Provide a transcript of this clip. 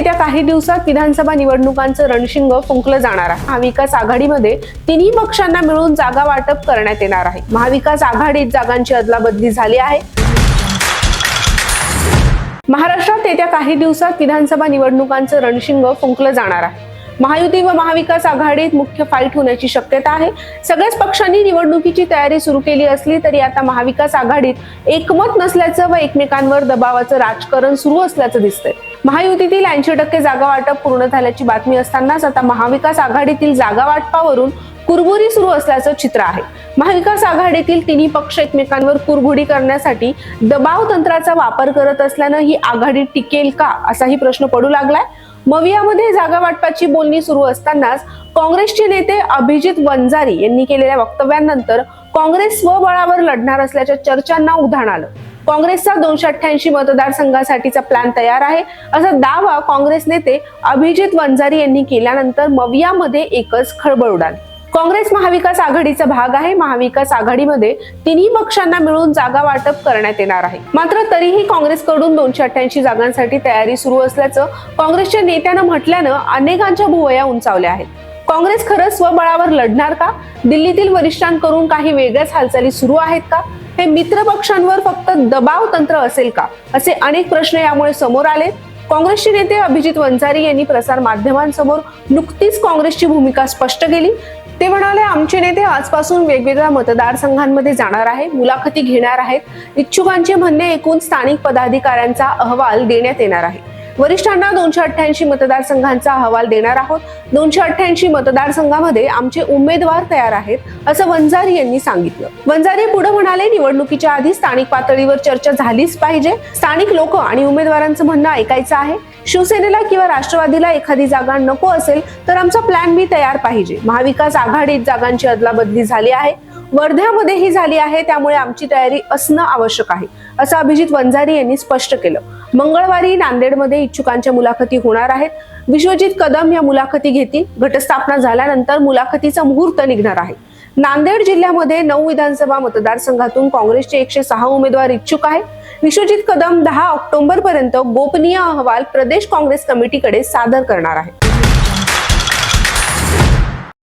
येत्या काही दिवसात विधानसभा निवडणुकांचं रणशिंग फुंकलं जाणार आहे. महाविकास आघाडीमध्ये तिन्ही पक्षांना मिळून जागा वाटप करण्यात येणार आहे. महाविकास आघाडीत जागांची अदलाबदली झाली आहे. महाराष्ट्रात येत्या काही दिवसात विधानसभा निवडणुकांचं रणशिंग फुंकलं जाणार आहे. महायुती व महाविकास आघाडीत मुख्य फाईट होण्याची शक्यता आहे. सगळ्याच पक्षांनी निवडणुकीची तयारी सुरू केली असली तरी आता महाविकास आघाडीत एकमत नसल्याचं व एकमेकांवर दबावाचं राजकारण सुरू असल्याचं दिसतंय. महायुतीतील ऐंशी टक्के जागा वाटप पूर्ण झाल्याची बातमी असतानाच आता महाविकास आघाडीतील जागा वाटपावरून कुरबुरी सुरू असल्याचं चित्र आहे. महाविकास आघाडीतील तिन्ही पक्ष एकमेकांवर कुरघुडी करण्यासाठी दबाव तंत्राचा वापर करत असल्यानं ही आघाडी टिकेल का असाही प्रश्न पडू लागलाय. मवियामध्ये जागा वाटपाची बोलणी सुरू असतानाच काँग्रेसचे नेते अभिजित वंजारी यांनी केलेल्या वक्तव्यानंतर काँग्रेस स्वबळावर लढणार असल्याच्या चर्चांना उधाण आलं. काँग्रेसचा दोनशे अठ्ठ्याऐंशी मतदारसंघासाठीचा प्लॅन तयार आहे. असा दावा काँग्रेस नेते अभिजित वंजारी यांनी केल्यानंतर मवियामध्ये एकच खळबळ उडाली. काँग्रेस महाविकास आघाडीचा भाग आहे. महाविकास आघाडीमध्ये तिन्ही पक्षांना मिळून जागा वाटप करण्यात येणार आहे. मात्र तरीही काँग्रेसकडून दोनशे अठ्ठ्याऐंशी जागांसाठी तयारी सुरू असल्याचं काँग्रेसच्या नेत्यानं म्हटल्यानं अनेकांच्या भुवया उंचावल्या आहेत. काँग्रेस खरंच स्वबळावर लढणार का? दिल्लीतील वरिष्ठांकडून काही वेगळ्याच हालचाली सुरू आहेत का? हे मित्रपक्षांवर फक्त दबाव तंत्र असेल का? असे अनेक प्रश्न यामुळे समोर आले. काँग्रेसचे नेते अभिजित वंजारी यांनी प्रसार माध्यमांसमोर नुकतीच काँग्रेसची भूमिका स्पष्ट केली. ते म्हणाले आमचे नेते आजपासून वेगवेगळ्या मतदारसंघांमध्ये जाणार आहे मुलाखती घेणार आहेत. इच्छुकांचे म्हणणे ऐकून स्थानिक पदाधिकाऱ्यांचा अहवाल देण्यात येणार आहे. वरिष्ठांना दोनशे अठ्ठ्याऐंशी मतदारसंघांचा अहवाल देणार आहोत. दोनशे अठ्ठ्याऐंशी मतदारसंघामध्ये आमचे उमेदवार तयार आहेत असं वंजारी यांनी सांगितलं. वंजारी पुढे म्हणाले निवडणुकीच्या आधी स्थानिक पातळीवर चर्चा झालीच पाहिजे. स्थानिक लोक आणि उमेदवारांचं म्हणणं ऐकायचं आहे. शिवसेनेला किंवा राष्ट्रवादीला एखादी जागा नको असेल तर आमचा प्लॅन बी तयार पाहिजे. महाविकास आघाडीत जागांची अदलाबदली झाली आहे. वर्ध्यामध्येही झाली आहे त्यामुळे आमची तयारी असणं आवश्यक आहे असं अभिजित वंजारी यांनी स्पष्ट केलं. मंगळवारी नांदेडमध्ये इच्छुकांच्या मुलाखती होणार आहेत. विश्वजित कदम या मुलाखती घेतील. घटस्थापना झाल्यानंतर मुलाखतीचा मुहूर्त निघणार आहे. नांदेड जिल्ह्यामध्ये नऊ विधानसभा मतदारसंघातून काँग्रेसचे एकशे सहा उमेदवार इच्छुक आहे विश्वजित कदम दहा ऑक्टोबर पर्यंत गोपनीय अहवाल प्रदेश काँग्रेस कमिटीकडे सादर करणार आहे